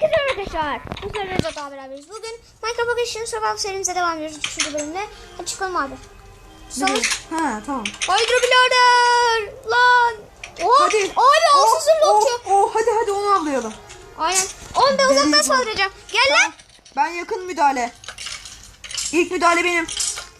Herkese arkadaşlar. Bu sefer daha beraberiz. Bugün Minecraft Vacation Survival serimize devam ediyoruz. Üçüncü bölümde. Hadi çıkalım abi. Sonra Ha tamam. Hydro birader. Lan. Oha. Hadi. Abi Oh, alsın oh, lokçu. oh, hadi hadi onu avlayalım. Aynen. Oğlum ben uzaktan saldıracağım. Gel lan. Ben yakın müdahale. İlk müdahale benim.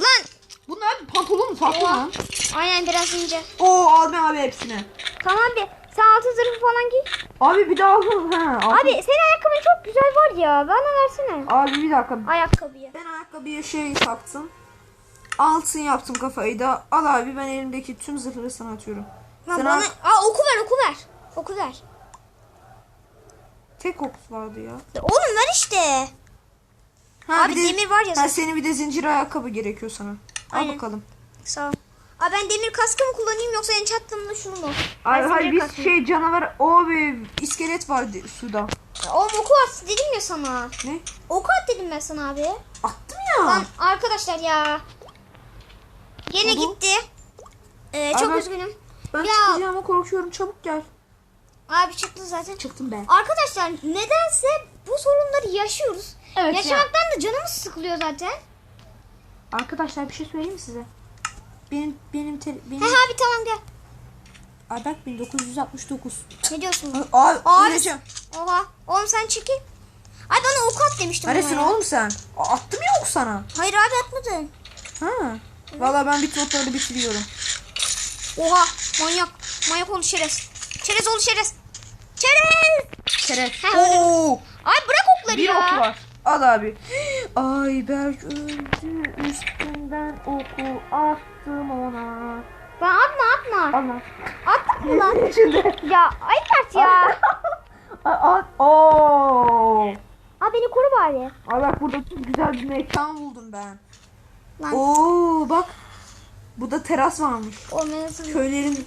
Lan. Bunlar pantolon mu farklı Oha. lan? Aynen biraz ince. Oo aldım abi hepsini. Tamam bir. Sen altın zırhı falan giy. Abi bir daha aldım. Ha. Abi senin ayakkabın çok güzel var ya. Bana versene. Abi bir dakika. Ayakkabıyı. Ben ayakkabıya şey taktım. Altın yaptım kafayı da. Al abi ben elimdeki tüm zırhları sana atıyorum. Lan Sen bana... al. Aa oku ver oku ver. Oku ver. Tek ok vardı ya. Oğlum ver işte. Ha, Abi de- demir var ya Ha, senin bir de zincir ayakkabı gerekiyor sana. Al Aynen. bakalım. Sağ ol. Aa ben demir kaskı mı kullanayım yoksa enchantlı mı şunu mu? Ay, Ben hayır demir biz kaskı. şey canavar o bir iskelet vardı suda. Oğlum oku at dedim ya sana. Ne? Oku at dedim ben sana abi. Attım ya. Lan arkadaşlar ya. Gene Oldu. gitti. Ee, çok Abi- üzgünüm. Ben Ya. çıkacağıma korkuyorum çabuk gel. Abi çıktı zaten. Çıktım ben. Arkadaşlar nedense bu sorunları yaşıyoruz. Evet ya. Yaşamaktan da canımız sıkılıyor zaten. Arkadaşlar bir şey söyleyeyim mi size? Benim benim te, benim He abi tamam gel. Ay bak 1969. Ne diyorsun? Ay Abi. öleceğim. Oha. Oğlum sen çekil. Ay bana ok at demiştim. Neresin ya. oğlum sen? Aa, Attım yok sana. Hayır abi atmadın. Ha. Valla ben bir notları bitiriyorum. Oha manyak. Manyak oldu şerez. Şerez oldu şerez. Şerez. Şeref. Ha, öyle. Oo. Ay bırak okları Bir ya. ok var. Al abi. Ay Berk öldü. Üstünden oku attım ona. Ben atma atma. Allah. Atma mı lan? İçinde. ya ayıp et ya. Aa, Oo. Aa beni koru bari. Ay bak burada çok güzel bir mekan buldum ben. Lan. Oo bak. Burada teras varmış. Ben nasıl... Köylerin.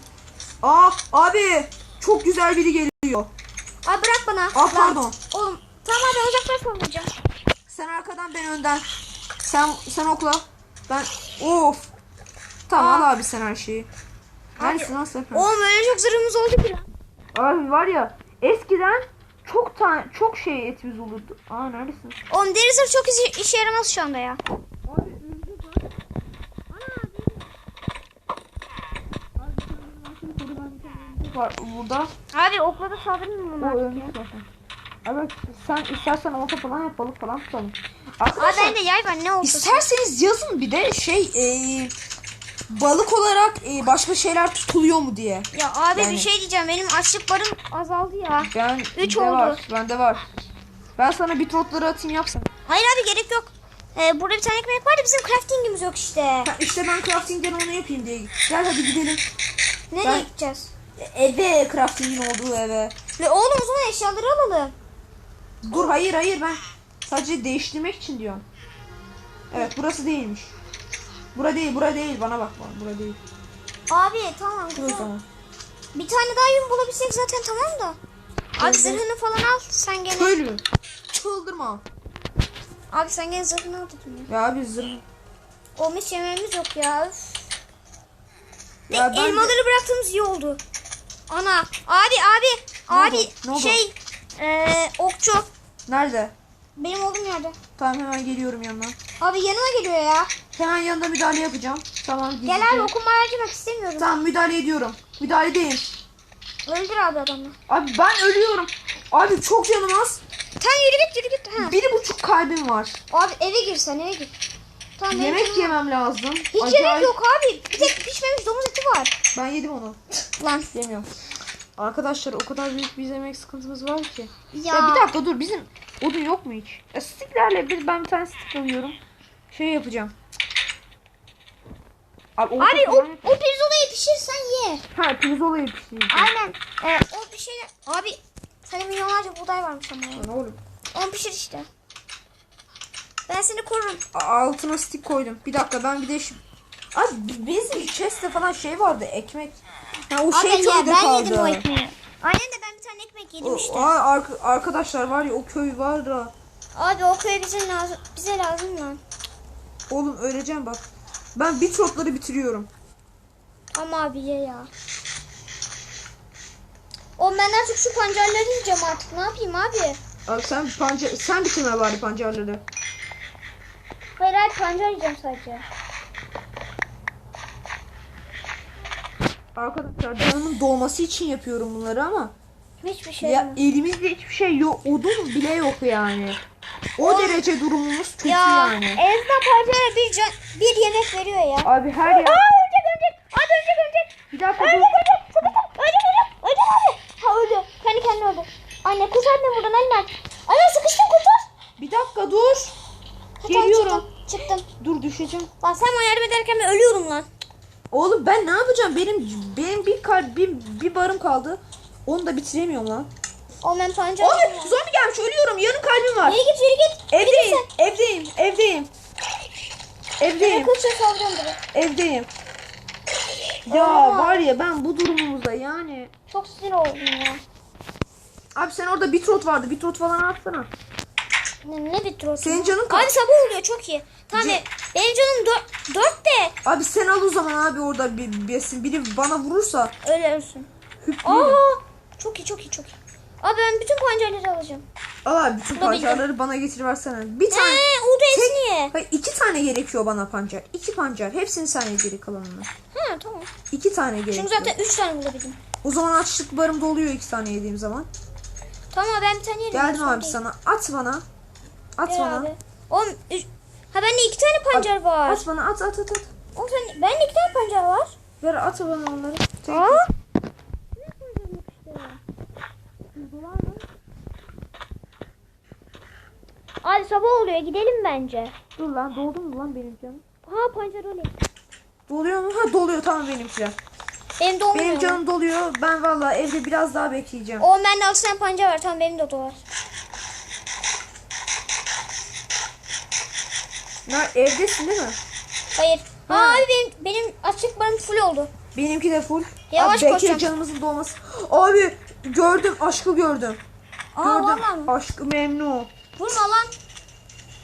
Aa abi çok güzel biri geliyor. Ay bırak bana. Aa Lan. pardon. Oğlum tamam ben uzaktan saldıracağım. Sen arkadan ben önden. Sen sen okla. Ben of. Tamam Aa. al abi sen her şeyi. Neredesin lan sen? Oğlum öyle çok zırhımız oldu ki. lan. Abi var ya eskiden çok ta çok şey etimiz olurdu. Aa neredesin? Oğlum deri zırh çok işe, işe yaramaz şu anda ya. Abi var burada. Abi okla da saldırmıyor mu? O ölmüş zaten. Abi sen istersen olta falan yap balık falan tutalım. Aa Arkadaşlar bende yay var ne oldu? isterseniz yazın bir de şey e, balık olarak e, başka şeyler tutuluyor mu diye. Ya abi Yani- bir şey diyeceğim benim açlık barım azaldı ya. Ben Üç bende oldu. var. Bende var. Ben sana bitrotları atayım yapsana. Hayır abi gerek yok. Ee, burada bir tane ekmek var da bizim craftingimiz yok işte. Ha, işte ben crafting'den onu yapayım diye. Gel hadi gidelim. Nereye Ben- gideceğiz? Eve crafting'in olduğu eve. Ve oğlum o zaman eşyaları alalım. Dur hayır hayır ben sadece değiştirmek için diyorum. Evet burası değilmiş. Bura değil bura değil bana bak bana bura değil. Abi tamam güzel. zaman. Bir tane daha yün bulabilsek zaten tamam da. Abi zırhını falan al sen gene. Köylü. Çıldırma. Abi sen gene zırhını al dedim ya. Ya abi zırh. Hiç yemeğimiz yok ya. De, Ya de- elmaları bıraktığımız iyi oldu. Ana abi abi Ne abi oldu? Ne oldu? şey eee okçu Nerede? Benim olduğum yerde. Tamam hemen geliyorum yanına. Abi yanıma geliyor ya. Hemen yanında müdahale yapacağım. Tamam. Gel abi okuma harcamak istemiyorum. Tamam müdahale ediyorum. Müdahaledeyim. Öldür abi adamı. Abi ben ölüyorum. Abi çok canım az. Sen yürü git yürü git. Ha. Bir buçuk kalbim var. Abi eve gir sen eve gir. Tamam Yemek canım- yemem lazım. Hiç yemek yok abi. Bir tek pişmemiş domuz eti var. Ben yedim onu. Lan. Yemiyorum. Arkadaşlar o kadar büyük bir yemek sıkıntımız var ki. Ya. Ya, bir dakika dur bizim odun yok mu hiç? Ya sticklerle bir, ben bir tane stick alıyorum. Şey yapacağım. Abi, Abi o, o pirzolayı pişirsen ye. Ha pirzolayı pişireceğim. Aynen. Ee, o bir şey... Abi senin milyonlarca buğday varmış ama. ya. Ne oğlum? Onu pişir işte. Ben seni korurum. Altına stick koydum. Bir dakika ben bir de şu... Abi bizim chest'te falan şey vardı ekmek. Ha, o şey Abi ya köyde ben kaldı. yedim o ekmeği. Aynen de ben tane ekmek yedim O- işte. Aa, arka- arkadaşlar var ya o köy var da. Abi o köy bize lazım. Bize lazım lan. Oğlum öleceğim bak. Ben bitrotları bitiriyorum. Ama abi ye ya. Oğlum ben artık şu pancarları yiyeceğim artık. Ne yapayım abi? Abi sen pancar sen bitirme bari pancarları. Hayır hayır pancar yiyeceğim sadece. Arkadaşlar canımın dolması için yapıyorum bunları ama Hiçbir şey ya yok. elimizde hiçbir şey yok. Odun bile yok yani. O derece durumumuz kötü Ya yani. en azından pancara bir, can, bir yemek veriyor ya. Abi her yer... Aa ölecek ölecek. Abi ölecek ölecek. Bir dakika Ölecek ölecek. Ol. Ölecek ölecek. Ölecek abi. Ha öldü. Kendi kendine öldü. Anne kurtar beni buradan anne. Anne sıkıştım kurtar. Bir dakika dur. Geliyorum. Çıktım. çıktım. Dur düşeceğim. Lan sen bana yardım ederken ben ölüyorum lan. Oğlum ben ne yapacağım? Benim benim bir kalp bir, bir barım kaldı. Onu da bitiremiyorum lan. O ben pancar. Abi zombi gelmiş ölüyorum. Yarım kalbim var. Yürü git yürü git. Evdeyim. Evdeyim. Evdeyim. Evdeyim. Kılıçla. Evdeyim. Ya Aa. var ya ben bu durumumuzda yani. Çok sinir oldum ya. Abi sen orada bitrot vardı. Bitrot falan atsana. Ne, ne bir troll. Senin canın kaç? Abi sabah oluyor çok iyi. Tamam Ce- benim canım dört, dört de. Abi sen al o zaman abi orada bir, bir, biri bana vurursa Öyle ölsün. hüpleyelim. Aa, çok iyi çok iyi çok iyi. Abi ben bütün pancarları alacağım. Al abi bütün pancarları bana getiriversene. Bir tane. Eee o da esniye. Hayır iki tane gerekiyor bana pancar. İki pancar. Hepsini sen ye geri kalanını. Ha tamam. İki tane gerekiyor. Çünkü zaten üç tane bulabildim. O zaman açlık barım doluyor iki tane yediğim zaman. Tamam ben bir tane yedim. Geldim abi değil. sana. At bana. At Gel bana. abi. Üç... Ha bende iki tane pancar var. At bana at at at at. Oğlum sen... Bende iki tane pancar var. Ver at bana onları. Aa. Abi sabah oluyor gidelim bence. Dur lan doldu mu lan benim canım? Ha pancar öyle. Doluyor mu? Ha doluyor tamam benimkiler. Benim de olmuyor. Benim canım doluyor. Ben vallahi evde biraz daha bekleyeceğim. Oğlum bende altı tane pancar var. Tamam benim de dolar. Ne, evdesin değil mi? Hayır. Ha, Ha. abi benim, benim açık barım full oldu. Benimki de full. Yavaş Abi koşacağım. canımızın dolması. Abi gördüm aşkı gördüm. Aa gördüm. vallahi? Aşkı memnun. Vurma lan.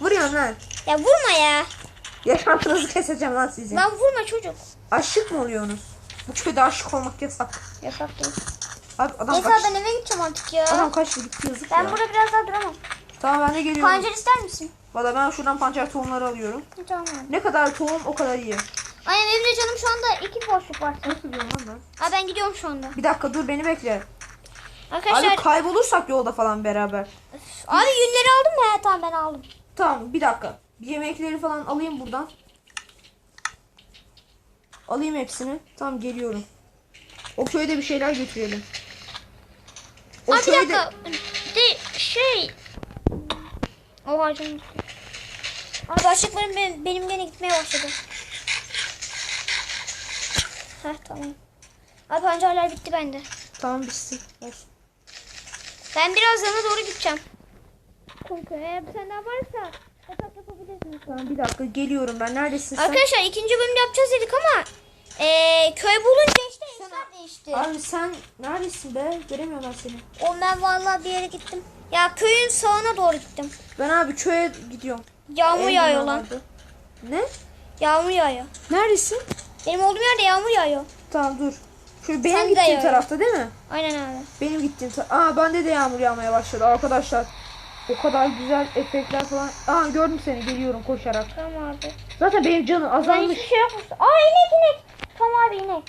Vuruyorum lan. Ya vurma ya. Yaşantınızı keseceğim lan sizin. Lan vurma çocuk. Aşık mı oluyorsunuz? Bu köyde aşık olmak yasak. Yasak değil. Abi adam Neyse kaç. ben eve gideceğim artık ya. Adam kaçtı gitti yazık Ben ya. burada biraz daha duramam. Tamam ben de geliyorum. Pancar ister misin? Valla ben şuradan pancar tohumları alıyorum. Tamam. Ne kadar tohum o kadar iyi. Aynen benim de canım şu anda iki boşluk var. Nasıl diyorum lan ben? Aa ben gidiyorum şu anda. Bir dakika dur beni bekle. Arkadaşlar Abi kaybolursak yolda falan beraber. abi yünleri aldın mı? He tamam ben aldım. Tamam bir dakika. Yemekleri falan alayım buradan. Alayım hepsini. Tamam geliyorum. O köyde bir şeyler götürelim. O Aa bir köyde... dakika. De şey. Oha canım. Abi başlıklarım benim, benim gene gitmeye başladı. Heh tamam. Abi pancarlar bitti bende. Tamam bitsin. Olsun. Ben biraz yana doğru gideceğim. Kanka eğer bir tane daha varsa yatak yapabilirsiniz. Tamam bir dakika geliyorum ben. Neredesin sen? Arkadaşlar ikinci bölüm yapacağız dedik ama eee köy bulunca işte işler değişti. Abi sen neredesin be? Göremiyorum ben seni. O ben vallahi bir yere gittim. Ya köyün sağına doğru gittim. Ben abi köye gidiyorum. Yağmur Ev yağıyor lan. Ne? Yağmur yağıyor. Neredesin? Benim olduğum yerde yağmur yağıyor. Tamam dur. Şu benim Sen de gittiğim yağıyor. tarafta değil mi? Aynen abi. Benim gittiğim ta- Aa bende de yağmur yağmaya başladı arkadaşlar. O kadar güzel efektler falan. Aa gördüm seni geliyorum koşarak. Tamam abi. Zaten benim canım Ben azalmış. hiçbir şey yokmuş. Aa inek inek. Tamam abi inek.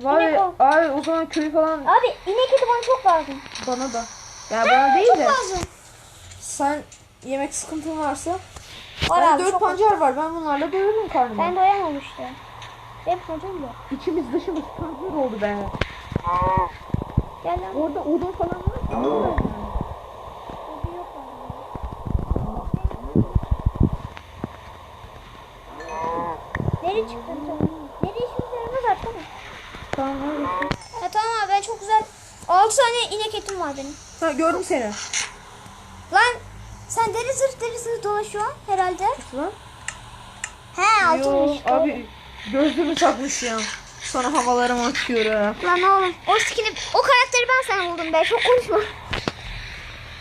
Var inek ya, abi o zaman köyü falan Abi inek eti bana çok lazım. bana da. Ya bana değil çok de lazım. sen yemek sıkıntın varsa. Var ben abi dört pancar var ben bunlarla doyururum karnımı. Ben doyamam işte. Hep hocam yok. İçimiz dışımız pancar oldu be. Gel lan. Orada odun falan var mı? Orada yok abi. Nereye çıktın sen? Nereye yaramaz artık mı? Tamam neredesin? Ha tamam abi ben çok güzel. 6 tane inek etim var benim. Ha gördüm seni. Lan sen deri zırh deri zırh dolaşıyorsun herhalde. Lan. He Yo, altınmış. abi gözlüğümü takmış ya. Sana havalarımı atıyor ha. Lan oğlum o skin'i o karakteri ben sana buldum be çok konuşma.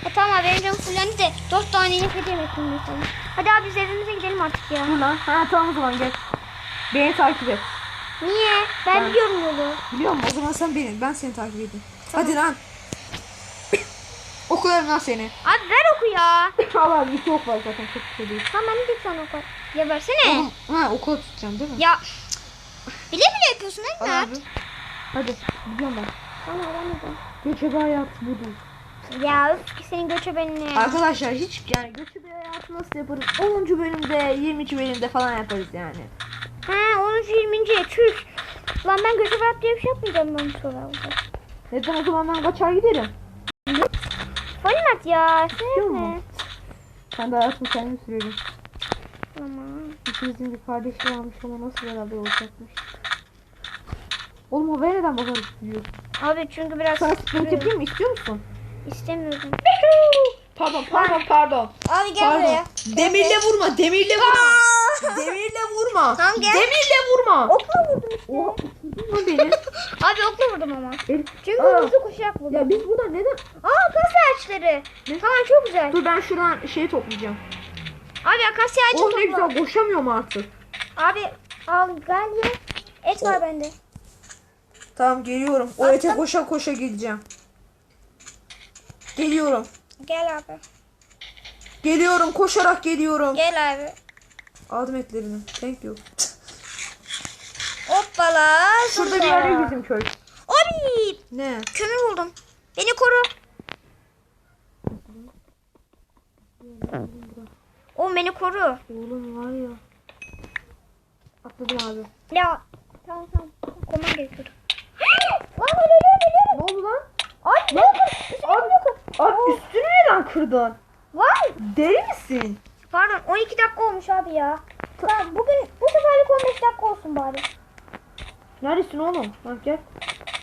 Ha, tamam abi benim canım fullendi de 4 tane eti yemek istiyorum. Hadi abi biz evimize gidelim artık ya. Dur lan. Ha tamam o zaman gel. Beni takip et. Niye? Ben, Ben- biliyorum yolu. Biliyor musun? O zaman sen beni, ben seni takip edeyim. Hadi lan. Okuyorum lan seni. Abi ver oku ya. Al abi iki ok var zaten çok bir şey değil. Tamam ben de sana oku. Ya versene. Ha oku tutacağım değil mi? Ya bile bile yapıyorsun Al Enver. abi. Hadi biliyorum ben. Tamam ben. Göçebe hayat budur. Ya öf senin göçebenini. Arkadaşlar hiç yani göçebe hayatı nasıl yaparız? 10. bölümde 20. bölümde falan yaparız yani. Ha 10. 20. Tüh. Lan ben göçebe hayat diye bir şey yapmayacağım ben sorularda. Neden o zaman ben kaçar giderim? Oynat ya. Sevme. musun? Ben de hayatımı kendim sürerim. Tamam. İkimizin bir kardeşi varmış ama nasıl beraber olacakmış? Oğlum havaya neden bakarak gidiyor? Abi çünkü biraz Sana sprint yapayım mı? İstiyor musun? istemiyorum. Pardon pardon pardon. Abi gel Pardon. buraya. Demirle vurma demirle vurma. demirle vurma. Tamam, gel. Demirle vurma. Okla vurdum işte. Oha uçurdun lan beni. Abi okla vurdum ama. Elif. Çünkü Aa. hızlı koşarak vurdum. Ya biz burada neden? Aa akasya ağaçları. Tamam çok güzel. Dur ben şuradan şeyi toplayacağım. Abi akasya ağacı Oh ne topla. güzel koşamıyorum artık. Abi al gel ye. Et var bende. Tamam geliyorum. O ete koşa koşa gideceğim. Geliyorum. Gel abi. Geliyorum koşarak geliyorum. Gel abi. Aldım etlerini. Thank you. Hoppala. Şurada bir yerde bizim köy. Abi Ne? kömür buldum. Beni koru. Oğlum beni koru. Oğlum var ya. Atladım abi. Ya. Tamam tamam. Koman gerekiyordu. Lan ölüyorum ölüyorum. Ne oldu lan? Ay ne yapıyorsun? Abi, abi üstünü neden kırdın? Vay. Deli misin? Pardon 12 dakika olmuş abi ya. Tamam bugün bu seferlik 15 dakika olsun bari. Neredesin oğlum? Bak gel.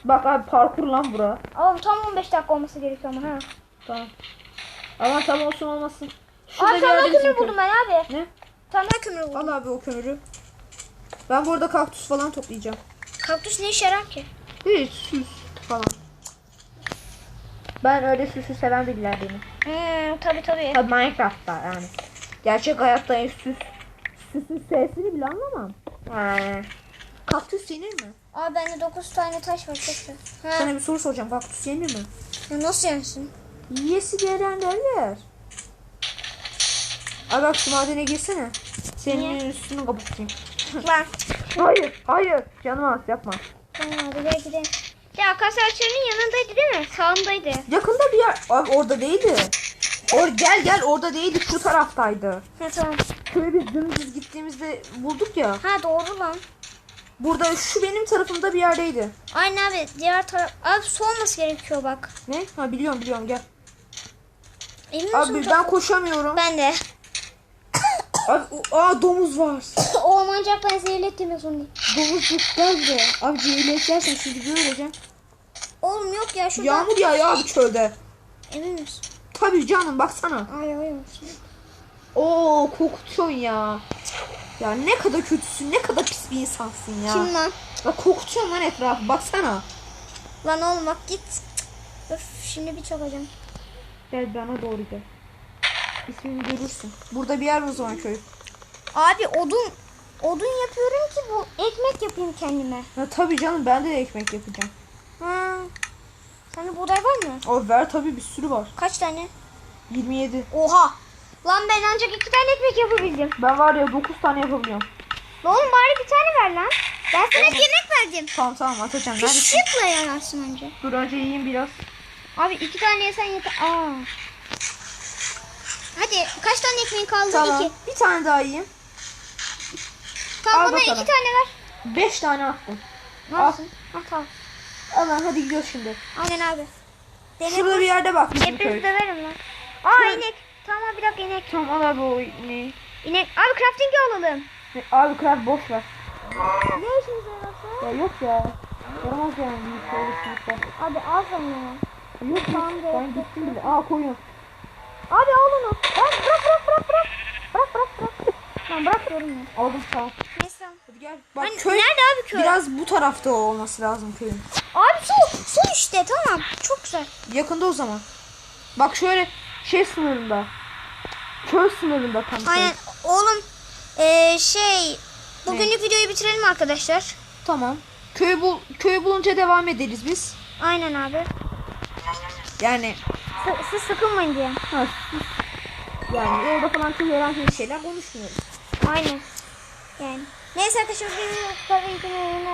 Bak abi parkur lan bura. Oğlum tam 15 dakika olması gerekiyor ama ha. Tamam. Ama tam olsun olmasın. Şurada yerde bizim kömür buldum ben abi. Ne? Daha kömür buldum. Al abi o kömürü. Ben bu arada kaktüs falan toplayacağım. Kaktüs ne işe yarar ki? Hiç süs falan. Ben öyle süsü seven biriler benim. Hmm, tabi tabi. Tabii Minecraft'ta yani. Gerçek hayatta en süs. Süsün sesini bile anlamam. Ee, kaktüs yenir mi? Abi bende 9 tane taş var. Ha. Sana bir soru soracağım. Kaktüs yenir mi? Ya nasıl yensin? Yiyesi gelenler yer. Abi bak şu madene girsene. Senin Niye? üstünü kapatayım. Lan. Hayır, hayır. Canım az yapma. Tamam abi gel gidelim. Ya akasya ağaçlarının yanındaydı değil mi? Sağındaydı. Yakında bir yer. Abi orada değildi. Or gel gel orada değildi. Şu taraftaydı. Ha tamam. Şöyle biz dümdüz gittiğimizde bulduk ya. Ha doğru lan. Burada şu benim tarafımda bir yerdeydi. Aynen abi diğer taraf. Abi su olması gerekiyor bak. Ne? Ha biliyorum biliyorum gel. Emin? Abi ben koşamıyorum. Ben de. Abi, aa domuz var. o ancak ben zehirlettiğim sonunda. Domuz gel buraya. Abi zehirleyip gelsen şimdi bir öleceğim. Oğlum yok ya şurada. Yağmur yağıyor abi çölde. Emin misin? Tabii canım baksana. Ay ay ay. Oo kokutuyorsun ya. Ya ne kadar kötüsün, ne kadar pis bir insansın ya. Kim lan? Bak kokutuyorsun lan etrafı, baksana. Lan oğlum bak git. Öf şimdi bir çakacağım. Gel bana doğru gel. İsmini görürsün. Burada bir yer o zaman köy. Abi odun odun yapıyorum ki bu ekmek yapayım kendime. Ya tabii canım ben de ekmek yapacağım. Ha. Sende buğday var mı? O ver tabii bir sürü var. Kaç tane? 27. Oha. Lan ben ancak iki tane ekmek yapabildim. Ben var ya 9 tane yapabiliyorum. Lan Oğlum bari bir tane ver lan. Ben sana hep yemek verdim. Tamam tamam atacağım. Neredesin? Işıkla yanarsın önce. Dur önce yiyeyim biraz. Abi iki tane yesen yeter. Aa. Hadi kaç tane ekmeğin kaldı? Tamam. İki. Bir tane daha yiyeyim. Tamam Al bana bakalım. iki tane ver. 5 tane attım. Al. Al tamam. Al lan hadi gidiyoruz şimdi. Aynen abi. Şurada bir yerde bak bizim Hepimiz köy. döverim lan. Aa inek. Tamam abi bir dakika inek. Tamam al abi o ne? İnek. Abi crafting'i alalım. Abi kral boş ver. Ne işimize yarasın? Ya yok ya. Yaramaz yani şey. Abi al sen ya. Yok Tamam, yok. Ben gittim bile. Aa koyun. Abi al onu. Bırak bırak bırak bırak bırak. Bırak bırak bırak. Lan bırak diyorum ya. Aldım tamam. Neyse. Hadi gel. Bak Hani köy nerede abi köy? biraz bu tarafta olması lazım köyün. Abi su. Su işte tamam. Çok güzel. Yakında o zaman. Bak şöyle şey sınırında. Köy sınırında tam. köy. Aynen. Oğlum eee şey bugünlük videoyu bitirelim arkadaşlar. Tamam. Köyü bul köyü bulunca devam ederiz biz. Aynen abi. Yani sı- siz sıkılmayın diye. Ha, sus. Yani orada falan çok herhangi bir şeyler konuşmuyoruz. Aynen. Yani. Neyse arkadaşlar bir tabii ki ne ne